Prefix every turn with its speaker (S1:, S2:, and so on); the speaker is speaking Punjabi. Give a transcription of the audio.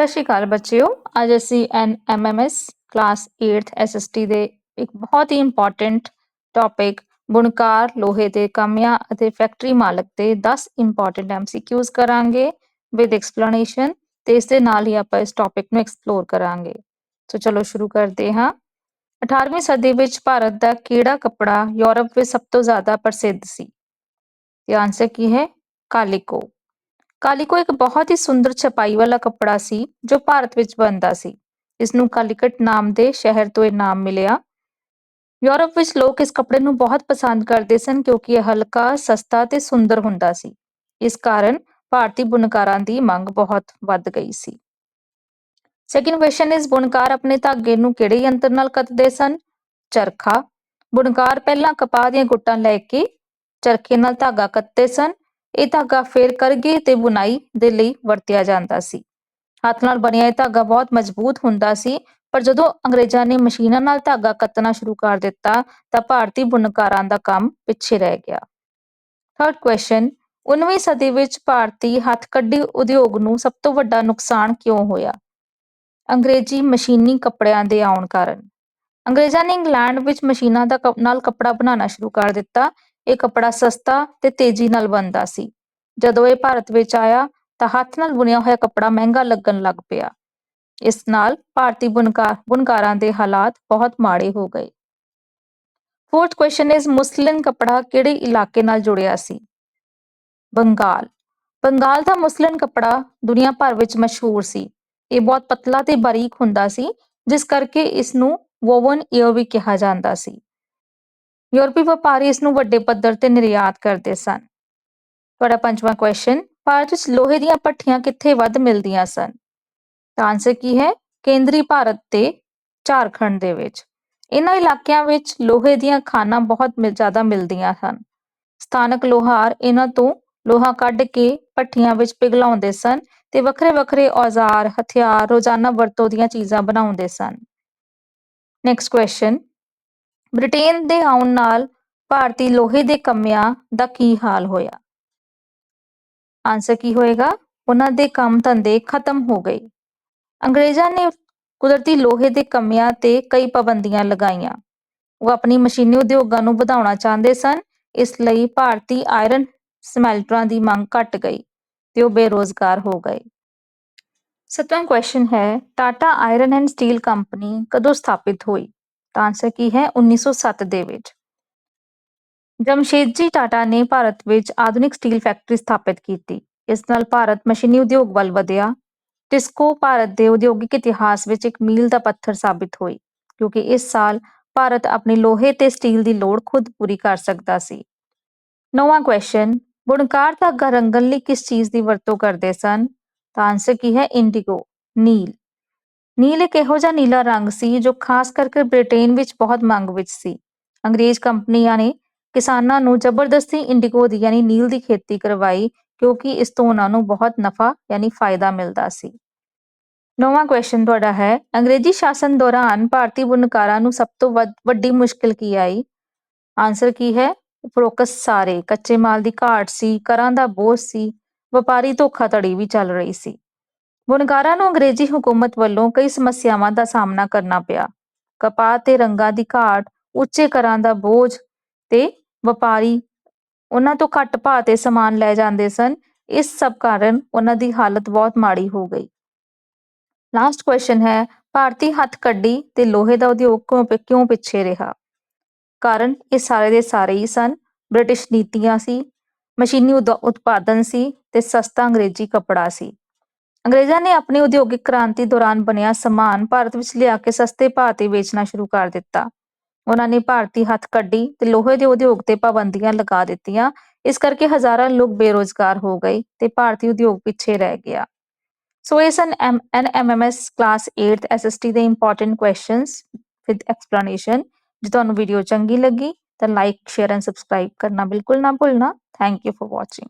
S1: ਸਤਿ ਸ਼੍ਰੀ ਅਕਾਲ ਬੱਚਿਓ। ਅੱਜ ਅਸੀਂ ਐਨ ਐਨਐਮਐਮਐਸ ਕਲਾਸ 8th ਐਸਐਸਟੀ ਦੇ ਇੱਕ ਬਹੁਤ ਹੀ ਇੰਪੋਰਟੈਂਟ ਟੌਪਿਕ ਬੁਣਕਾਰ, ਲੋਹੇ ਦੇ ਕਾਮਿਆਂ ਅਤੇ ਫੈਕਟਰੀ ਮਾਲਕ ਦੇ 10 ਇੰਪੋਰਟੈਂਟ ਐਮਸੀਕਿਊਜ਼ ਕਰਾਂਗੇ ਵਿਦ ਐਕਸਪਲੇਨੇਸ਼ਨ ਤੇ ਇਸ ਦੇ ਨਾਲ ਹੀ ਆਪਾਂ ਇਸ ਟੌਪਿਕ ਨੂੰ ਐਕਸਪਲੋਰ ਕਰਾਂਗੇ। ਸੋ ਚਲੋ ਸ਼ੁਰੂ ਕਰਦੇ ਹਾਂ। 18ਵੀਂ ਸਦੀ ਵਿੱਚ ਭਾਰਤ ਦਾ ਕਿਹੜਾ ਕੱਪੜਾ ਯੂਰਪ ਵਿੱਚ ਸਭ ਤੋਂ ਜ਼ਿਆਦਾ ਪ੍ਰਸਿੱਧ ਸੀ? ਤੇ ਆਨਸਰ ਕੀ ਹੈ? ਕਾਲੀਕੋ। ਕਾਲੀਕੋ ਇੱਕ ਬਹੁਤ ਹੀ ਸੁੰਦਰ ਛਪਾਈ ਵਾਲਾ ਕੱਪੜਾ ਸੀ, ਜੋ ਭਾਰਤ ਵਿੱਚ ਬਣਦਾ ਸੀ। ਇਸ ਨੂੰ ਕਾਲੀਕਟ ਨਾਮ ਦੇ ਸ਼ਹਿਰ ਤੋਂ ਇਹ ਨਾਮ ਮਿਲਿਆ। ਯੂਰਪ ਵਿੱਚ ਲੋਕ ਇਸ ਕੱਪੜੇ ਨੂੰ ਬਹੁਤ ਪਸੰਦ ਕਰਦੇ ਸਨ, ਕਿਉਂਕਿ ਇਹ ਹਲਕਾ, ਸਸਤਾ ਤੇ ਸੁੰਦਰ ਹੁੰਦਾ ਸੀ। ਇਸ ਕਾਰਨ ਭਾਰਤੀ ਬੁਣਕਾਰਾਂ ਦੀ ਮੰਗ ਬਹੁਤ ਵੱਧ ਗਈ ਸੀ। ਸੈਕਿੰਡ ਕੁਐਸਚਨ ਇਸ ਬੁਣਕਾਰ ਆਪਣੇ ਧਾਗੇ ਨੂੰ ਕਿਹੜੇ ਯੰਤਰ ਨਾਲ ਕੱਤਦੇ ਸਨ? ਚਰਖਾ। ਬੁਣਕਾਰ ਪਹਿਲਾਂ ਕਪਾਹ ਦੀਆਂ ਗੁੱਟਾਂ ਲੈ ਕੇ ਚਰਖੇ ਨਾਲ ਧਾਗਾ ਕੱਤਦੇ ਸਨ। ਇਹ ਧਾਗਾ ਫੇਰ ਕਰਗੇ ਤੇ ਬੁਨਾਈ ਦੇ ਲਈ ਵਰਤਿਆ ਜਾਂਦਾ ਸੀ। ਹੱਥ ਨਾਲ ਬਣਿਆ ਇਹ ਧਾਗਾ ਬਹੁਤ ਮਜ਼ਬੂਤ ਹੁੰਦਾ ਸੀ, ਪਰ ਜਦੋਂ ਅੰਗਰੇਜ਼ਾਂ ਨੇ ਮਸ਼ੀਨਾਂ ਨਾਲ ਧਾਗਾ ਕੱਤਣਾ ਸ਼ੁਰੂ ਕਰ ਦਿੱਤਾ, ਤਾਂ ਭਾਰਤੀ ਬੁਣਕਾਰਾਂ ਦਾ ਕੰਮ ਪਿੱਛੇ ਰਹਿ ਗਿਆ। ਥਰਡ ਕੁਐਸਚਨ 19ਵੀਂ ਸਦੀ ਵਿੱਚ ਭਾਰਤੀ ਹੱਥਕੱਢੀ ਉਦਯੋਗ ਨੂੰ ਸਭ ਤੋਂ ਵੱਡਾ ਨੁਕਸਾਨ ਕਿਉਂ ਹੋਇਆ? ਅੰਗਰੇਜ਼ੀ ਮਸ਼ੀਨੀ ਕੱਪੜਿਆਂ ਦੇ ਆਉਣ ਕਾਰਨ। ਅੰਗਰੇਜ਼ਾਂ ਨੇ ਇੰਗਲੈਂਡ ਵਿੱਚ ਮਸ਼ੀਨਾਂ ਦਾ ਨਾਲ ਕੱਪੜਾ ਬਣਾਉਣਾ ਸ਼ੁਰੂ ਕਰ ਦਿੱਤਾ ਇਹ ਕੱਪੜਾ ਸਸਤਾ ਤੇ ਤੇਜ਼ੀ ਨਾਲ ਬਣਦਾ ਸੀ। ਜਦੋਂ ਇਹ ਭਾਰਤ ਵਿੱਚ ਆਇਆ ਤਾਂ ਹੱਥ ਨਾਲ ਬੁਣਿਆ ਹੋਇਆ ਕੱਪੜਾ ਮਹਿੰਗਾ ਲੱਗਣ ਲੱਗ ਪਿਆ। ਇਸ ਨਾਲ ਭਾਰਤੀ ਬੁਣਕਾਰ ਬੁਣਕਾਰਾਂ ਦੇ ਹਾਲਾਤ ਬਹੁਤ ਮਾੜੇ ਹੋ ਗਏ। ਫੋਰਥ ਕੁਐਸਚਨ ਇਜ਼ ਮੁਸਲਿਨ ਕੱਪੜਾ ਕਿਹੜੇ ਇਲਾਕੇ ਨਾਲ ਜੁੜਿਆ ਸੀ? ਬੰਗਾਲ। ਬੰਗਾਲ ਦਾ ਮੁਸਲਿਨ ਕੱਪੜਾ ਦੁਨੀਆ ਭਰ ਵਿੱਚ ਮਸ਼ਹੂਰ ਸੀ। ਇਹ ਬਹੁਤ ਪਤਲਾ ਤੇ ਬਾਰੀਕ ਹੁੰਦਾ ਸੀ, ਜਿਸ ਕਰਕੇ ਇਸ ਨੂੰ ਵੋਵਨ ਈਅਰ ਵੀ ਕਿਹਾ ਜਾਂਦਾ ਸੀ। ਯੂਰਪੀ ਵਪਾਰੀ ਇਸ ਨੂੰ ਵੱਡੇ ਪੱਧਰ ਤੇ ਨਿਰਯਾਤ ਕਰਦੇ ਸਨ। ਤੁਹਾਡਾ ਪੰਜਵਾਂ ਕੁਐਸਚਨ ਭਾਰਤ ਵਿੱਚ ਲੋਹੇ ਦੀਆਂ ਪੱਠੀਆਂ ਕਿੱਥੇ ਵੱਧ ਮਿਲਦੀਆਂ ਸਨ? ਤਾਂ ਆਨਸਰ ਕੀ ਹੈ? ਕੇਂਦਰੀ ਭਾਰਤ ਤੇ ਝਾਰਖੰਡ ਦੇ ਵਿੱਚ। ਇਹਨਾਂ ਇਲਾਕਿਆਂ ਵਿੱਚ ਲੋਹੇ ਦੀਆਂ ਖਾਨਾਂ ਬਹੁਤ ਜ਼ਿਆਦਾ ਮਿਲਦੀਆਂ ਹਨ ਸਥਾਨਕ ਲੋਹਾਰ ਇਹਨਾਂ ਤੋਂ ਲੋਹਾ ਕੱਢ ਕੇ ਪੱਠੀਆਂ ਵਿੱਚ ਪਿਘਲਾਉਂਦੇ ਸਨ ਤੇ ਵੱਖਰੇ ਵੱਖਰੇ ਔਜ਼ਾਰ, ਹਥਿਆਰ, ਰੋਜ਼ਾਨਾ ਵਰਤੋਂ ਦੀਆਂ ਚੀਜ਼ਾਂ ਬਣਾਉਂਦੇ ਸਨ। ਨੈਕਸਟ ਕੁਐਸਚਨ ਬ੍ਰਿਟੇਨ ਦੇ ਆਉਣ ਨਾਲ ਭਾਰਤੀ ਲੋਹੇ ਦੇ ਕੰਮਿਆਂ ਦਾ ਕੀ ਹਾਲ ਹੋਇਆ? ਆਨਸਰ ਕੀ ਹੋਏਗਾ? ਉਹਨਾਂ ਦੇ ਕੰਮ ਧੰਦੇ ਖਤਮ ਹੋ ਗਏ। ਅੰਗਰੇਜ਼ਾਂ ਨੇ ਕੁਦਰਤੀ ਲੋਹੇ ਦੇ ਕੰਮਿਆਂ ਤੇ ਕਈ ਪਾਬੰਦੀਆਂ ਲਗਾਈਆਂ। ਉਹ ਆਪਣੀ ਮਸ਼ੀਨੀ ਉਦਯੋਗਾਂ ਨੂੰ ਵਧਾਉਣਾ ਚਾਹੁੰਦੇ ਸਨ, ਇਸ ਲਈ ਭਾਰਤੀ ਆਇਰਨ ਸਮੈਲਟਰਾਂ ਦੀ ਮੰਗ ਘਟ ਗਈ ਤੇ ਉਹ ਬੇਰੋਜ਼ਗਾਰ ਹੋ ਗਏ। ਸਤਵਾਂ ਕੁਐਸਚਨ ਹੈ Tata iron and steel company ਕਦੋਂ ਸਥਾਪਿਤ ਹੋਈ? ਤਾਂ ਆਨਸਰ ਕੀ ਹੈ? 1907 ਦੇ ਵਿੱਚ। ਜਮਸ਼ੇਦਜੀ ਟਾਟਾ ਨੇ ਭਾਰਤ ਵਿੱਚ ਆਧੁਨਿਕ ਸਟੀਲ ਫੈਕਟਰੀ ਸਥਾਪਿਤ ਕੀਤੀ। ਇਸ ਨਾਲ ਭਾਰਤ ਮਸ਼ੀਨੀ ਉਦਯੋਗ ਵੱਲ ਵਧਿਆ। ਟਿਸਕੋ ਭਾਰਤ ਦੇ ਉਦਯੋਗਿਕ ਇਤਿਹਾਸ ਵਿੱਚ ਇੱਕ ਮੀਲ ਦਾ ਪੱਥਰ ਸਾਬਿਤ ਹੋਈ ਕਿਉਂਕਿ ਇਸ ਸਾਲ ਭਾਰਤ ਆਪਣੀ ਲੋਹੇ ਤੇ ਸਟੀਲ ਦੀ ਲੋੜ ਖੁਦ ਪੂਰੀ ਕਰ ਸਕਦਾ ਸੀ। ਨੌਵਾਂ ਕੁਐਸਚਨ ਬੁਣਕਾਰ ਧਾਗਾ ਰੰਗਣ ਲਈ ਕਿਸ ਚੀਜ਼ ਦੀ ਵਰਤੋਂ ਕਰਦੇ ਸਨ? ਤਾਂ ਆਨਸਰ ਕੀ ਹੈ? ਇੰਡੀਗੋ ਨੀਲ ਨੀਲ ਇੱਕ ਇਹੋ ਜਿਹਾ ਨੀਲਾ ਰੰਗ ਸੀ ਜੋ ਖਾਸ ਕਰਕੇ ਬ੍ਰਿਟੇਨ ਵਿੱਚ ਬਹੁਤ ਮੰਗ ਵਿੱਚ ਸੀ। ਅੰਗਰੇਜ਼ ਕੰਪਨੀਆਂ ਨੇ ਕਿਸਾਨਾਂ ਨੂੰ ਜ਼ਬਰਦਸਤੀ ਇੰਡੀਗੋ ਦੀ ਯਾਨੀ ਨੀਲ ਦੀ ਖੇਤੀ ਕਰਵਾਈ ਕਿਉਂਕਿ ਇਸ ਤੋਂ ਉਹਨਾਂ ਨੂੰ ਬਹੁਤ ਨਫਾ ਯਾਨੀ ਫਾਇਦਾ ਮਿਲਦਾ ਸੀ। ਨੌਵਾਂ ਕੁਐਸਚਨ ਤੁਹਾਡਾ ਹੈ, ਅੰਗਰੇਜ਼ੀ ਸ਼ਾਸਨ ਦੌਰਾਨ ਭਾਰਤੀ ਬੁਣਕਾਰਾਂ ਨੂੰ ਸਭ ਤੋਂ ਵੱਡੀ ਮੁਸ਼ਕਲ ਕੀ ਆਈ? ਆਨਸਰ ਕੀ ਹੈ? ਉਪਰੋਕਤ ਸਾਰੇ, ਕੱਚੇ ਮਾਲ ਦੀ ਘਾਟ ਸੀ ਕਰਾਂ ਦਾ ਬੋਝ ਸੀ, ਵਪਾਰੀ ਧੋਖਾਧੜੀ ਵੀ ਚੱਲ ਰਹੀ ਸੀ। ਬੁਣਕਾਰਾਂ ਨੂੰ ਅੰਗਰੇਜ਼ੀ ਹਕੂਮਤ ਵੱਲੋਂ ਕਈ ਸਮੱਸਿਆਵਾਂ ਦਾ ਸਾਹਮਣਾ ਕਰਨਾ ਪਿਆ। ਕਪਾਹ ਤੇ ਰੰਗਾਂ ਦੀ ਘਾਟ, ਉੱਚੇ ਕਰਾਂ ਦਾ ਬੋਝ ਤੇ ਵਪਾਰੀ ਉਹਨਾਂ ਤੋਂ ਘੱਟ ਭਾਅ ਤੇ ਸਮਾਨ ਲੈ ਜਾਂਦੇ ਸਨ। ਇਸ ਸਭ ਕਾਰਨ ਉਹਨਾਂ ਦੀ ਹਾਲਤ ਬਹੁਤ ਮਾੜੀ ਹੋ ਗਈ। ਲਾਸਟ ਕੁਐਸਚਨ ਹੈ, ਭਾਰਤੀ ਹੱਥ ਕੱਢੀ ਤੇ ਲੋਹੇ ਦਾ ਉਦਯੋਗ ਕਿਉਂ ਪਿੱਛੇ ਰਿਹਾ? ਕਾਰਨ ਇਹ ਸਾਰੇ ਦੇ ਸਾਰੇ ਹੀ ਸਨ। ਬ੍ਰਿਟਿਸ਼ ਨੀਤੀਆਂ ਸੀ, ਮਸ਼ੀਨੀ ਉਤਪਾਦਨ ਸੀ ਤੇ ਸਸਤਾ ਅੰਗਰੇਜ਼ੀ ਕੱਪੜਾ ਸੀ। ਅੰਗਰੇਜ਼ਾਂ ਨੇ ਆਪਣੀ ਉਦਯੋਗਿਕ ਕ੍ਰਾਂਤੀ ਦੌਰਾਨ ਬਣਿਆ ਸਮਾਨ ਭਾਰਤ ਵਿੱਚ ਲਿਆ ਕੇ ਸਸਤੇ ਭਾਅ ਤੇ ਵੇਚਣਾ ਸ਼ੁਰੂ ਕਰ ਦਿੱਤਾ। ਉਹਨਾਂ ਨੇ ਭਾਰਤੀ ਹੱਥ ਕੱਢੀ ਤੇ ਲੋਹੇ ਦੇ ਉਦਯੋਗ ਤੇ ਪਾਬੰਦੀਆਂ ਲਗਾ ਦਿੱਤੀਆਂ। ਇਸ ਕਰਕੇ ਹਜ਼ਾਰਾਂ ਲੋਕ ਬੇਰੁਜ਼ਗਾਰ ਹੋ ਗਏ ਤੇ ਭਾਰਤੀ ਉਦਯੋਗ ਪਿੱਛੇ ਰਹਿ ਗਿਆ। ਸੋ ਇਸ N MMS class 8th SST ਦੇ ਇੰਪੋਰਟੈਂਟ ਕੁਐਸਚਨਸ ਵਿਦ ਐਕਸਪਲੇਨੇਸ਼ਨ ਜੇ ਤੁਹਾਨੂੰ ਵੀਡੀਓ ਚੰਗੀ ਲੱਗੀ ਤਾਂ ਲਾਈਕ ਸ਼ੇਅਰ ਐਂਡ ਸਬਸਕ੍ਰਾਈਬ ਕਰਨਾ ਬਿਲਕੁਲ ਨਾ ਭੁੱਲਣਾ। Thank you for watching